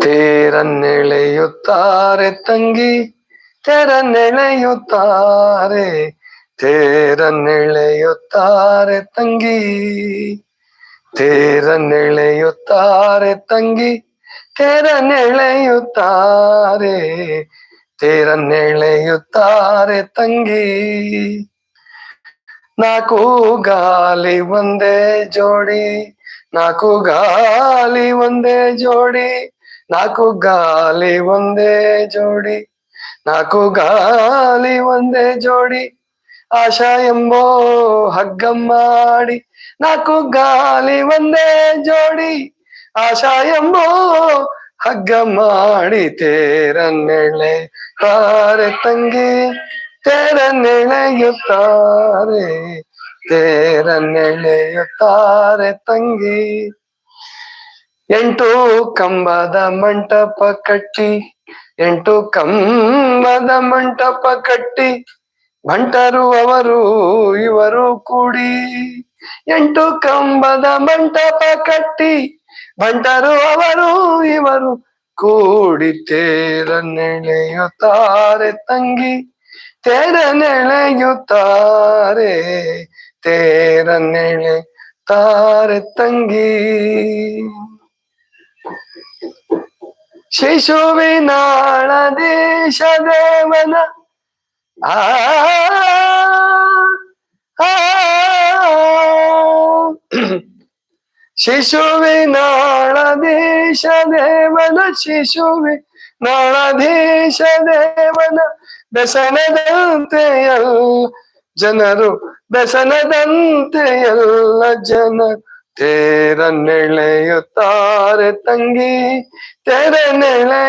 ತೇರನ್ನೆಳೆಯುತ್ತಾರೆ ತಂಗಿ, ತೆರನ್ನೆಳೆಯುತ್ತಾರೆ, ತೇರನ್ನೆಳೆಯುತ್ತಾರೆ ತಂಗಿ ತೇರನ್ನೆಳೆಯುತ್ತಾರೆ ತಂಗಿ, ತೆರನ್ನೆಳೆಯುತ್ತಾರೆ, ತೇರನ್ನೆಳೆಯುತ್ತಾರೆ ತಂಗಿ. ನಾಲ್ಕು ಗಾಲಿ ಒಂದೇ ಜೋಡಿ, ನಾಲ್ಕು ಗಾಲಿ ಒಂದೇ ಜೋಡಿ ನಾಲ್ಕು ಗಾಲಿ ಒಂದೇ ಜೋಡಿ, ನಾಲ್ಕು ಗಾಲಿ ಒಂದೇ ಜೋಡಿ, ಆಶಾ ಎಂಬೋ ಹಗ್ಗ ಮಾಡಿ, ನಾಲ್ಕು ಗಾಲಿ ಒಂದೇ ಜೋಡಿ, ಆಶಾ ಎಂಬೋ ಹಗ್ಗ ಮಾಡಿ ತೇರನ್ನೆಳೆ ತಾರೆ ತಂಗಿ ತೇರನ್ನೆಳೆಯುತ್ತಾರೆ ತೇರನ್ನೆಳೆಯುತ್ತಾರೆ ತಂಗಿ. ಎಂಟು ಕಂಬದ ಮಂಟಪ ಕಟ್ಟಿ, ಎಂಟು ಕಂಬದ ಮಂಟಪ ಕಟ್ಟಿ, ಬಂಟರು ಅವರು, ಇವರು ಕೂಡಿ. ಎಂಟು ಕಂಬದ ಮಂಟಪ ಕಟ್ಟಿ, ಬಂಟರು ಅವರು, ಇವರು ಕೂಡಿ ತೇರನೆಳೆಯುತ್ತಾರೆ ತಂಗಿ ತೇರನೆಳೆಯುತ್ತಾರೆ ತೇರನೆಳೆ ತಾರೆ ತಂಗಿ. ಶಿಶುವಿನಾಳ ದೇಶ ದೇವನ ಆ ಆ ಶಿಶುವಿನಾಳ ದೇಶ ದೇವನ ಶಿಶುವಿ ನಾಳ ದೇಶ ದೇವನ ಬೆಸನದಂತೆ ಎಲ್ಲ ಜನರು ಬೆಸನದಂತೆ ಎಲ್ಲ ಜನ ತೇರನ್ನೆಳೆಯುತ್ತಾರೆ ತಂಗಿ, ತೆರೆನೆಳೆಯುತ್ತಾರೆ.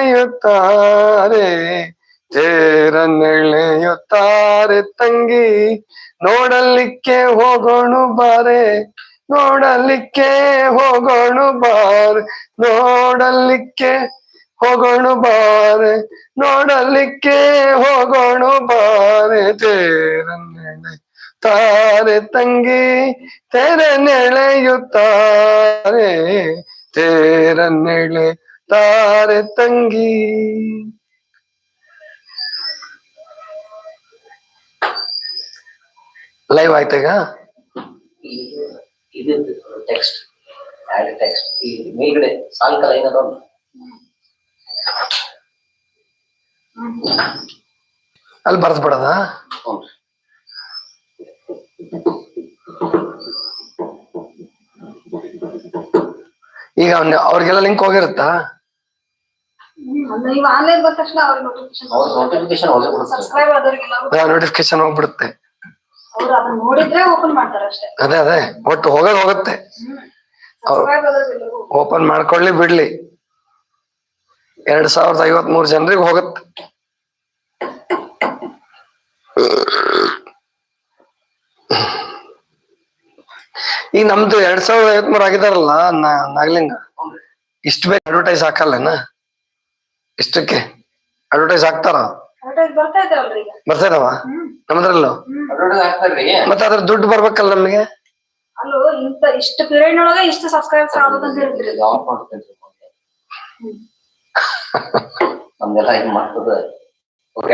ತೇರನ್ನೆಳೆಯುತ್ತಾರೆ ತಂಗಿ, ನೋಡಲಿಕ್ಕೆ ಹೋಗೋಣ ಬಾರೆ, ನೋಡಲಿಕ್ಕೆ ಹೋಗೋಣ ಬಾರೆ, ನೋಡಲಿಕ್ಕೆ ಹೋಗೋಣ ಬಾರೆ, ನೋಡಲಿಕ್ಕೆ ಹೋಗೋಣ ಬಾರೆ. ತೇರನ್ನೆಳೆ ತಾರೆ ತಂಗಿ ತೆರೆನೆಳೆಯುತ್ತಾರೆ ತೇರನ್ನೆಳೆ ತಾರೆ ತಂಗಿ. ಲೈವ್ ಆಯ್ತಾಗ ಇದು ಟೆಕ್ಸ್ಟ್ ಆಡ್ ಟೆಕ್ಸ್ಟ್ ಈ ಮೇಲ್ಗಡೆ ಅಲ್ಲಿ ಬರ್ದ್ಬಿಡದ. ಈಗ ಅವ್ನ ಅವ್ರಿಗೆಲ್ಲ ಲಿಂಕ್ ಹೋಗಿರುತ್ತಾ? ನೀವು ಆನ್ಲೈನ್ ಬಂದ ತಕ್ಷಣ ಅವ್ರಿಗೆ ನೋಟಿಫಿಕೇಶನ್ ಒಳಗೆ ಬರುತ್ತೆ ಸಬ್ಸ್ಕ್ರೈಬ್ ಆದವ್ರಿಗೆಲ್ಲ ನೋಟಿಫಿಕೇಶನ್ ಹೋಗ್ಬಿಡುತ್ತೆ ಅವ್ರು ಅದನ್ನ ನೋಡಿದ್ರೆ ಓಪನ್ ಮಾಡ್ತಾರೆ ಅಷ್ಟೇ. ಅದೇ ಅದೇ. ಒಟ್ಟು ಹೋಗೋದ್ ಹೋಗುತ್ತೆ. ಓಪನ್ ಮಾಡ್ಕೊಳ್ಳಿ ಬಿಡ್ಲಿ. ಎರಡ್ ಸಾವಿರದ ಐವತ್ ಮೂರ್ ಜನರಿಗೆ ಹೋಗುತ್ತೆ. ಈಗ ನಮ್ದು ಎರಡ್ ಸಾವಿರದ ಐವತ್ ಮೂರ್ ಆಗಿದಾರಲ್ಲ ನಾ- ನಾಗಲಿಂಗ. ಇಷ್ಟ ಬೇಕು ಅಡ್ವರ್ಟೈಸ್ ಹಾಕಲ್ಲೇನ ಇಷ್ಟಕ್ಕೆ? ಅಡ್ವರ್ಟೈಸ್ ಹಾಕ್ತಾರ? ಅಡ್ವರ್ಟೈಸ್ ಬರ್ತಾ ಇದಾವ ನಮ್ದ್ರಲ್ಲೂ? ಮತ್ತೆ ಅದ್ರ ದುಡ್ಡು ಬರ್ಬೇಕಲ್ಲ ನಮ್ಗೆ? ಅಲ್ಲೋ ಇಂತ ಇಷ್ಟು ಪೀರಿಯಡ್ ಒಳಗೆ ಇಷ್ಟು ಸಬ್ಸ್ಕ್ರೈಬರ್ಸ್ ಆಗೋದಂತ ಹೇಳ್ತೀರಿ ನಮ್ದೆಲ್ಲ ಇದು ಮಾಡ್ತದ. ಓಕೆ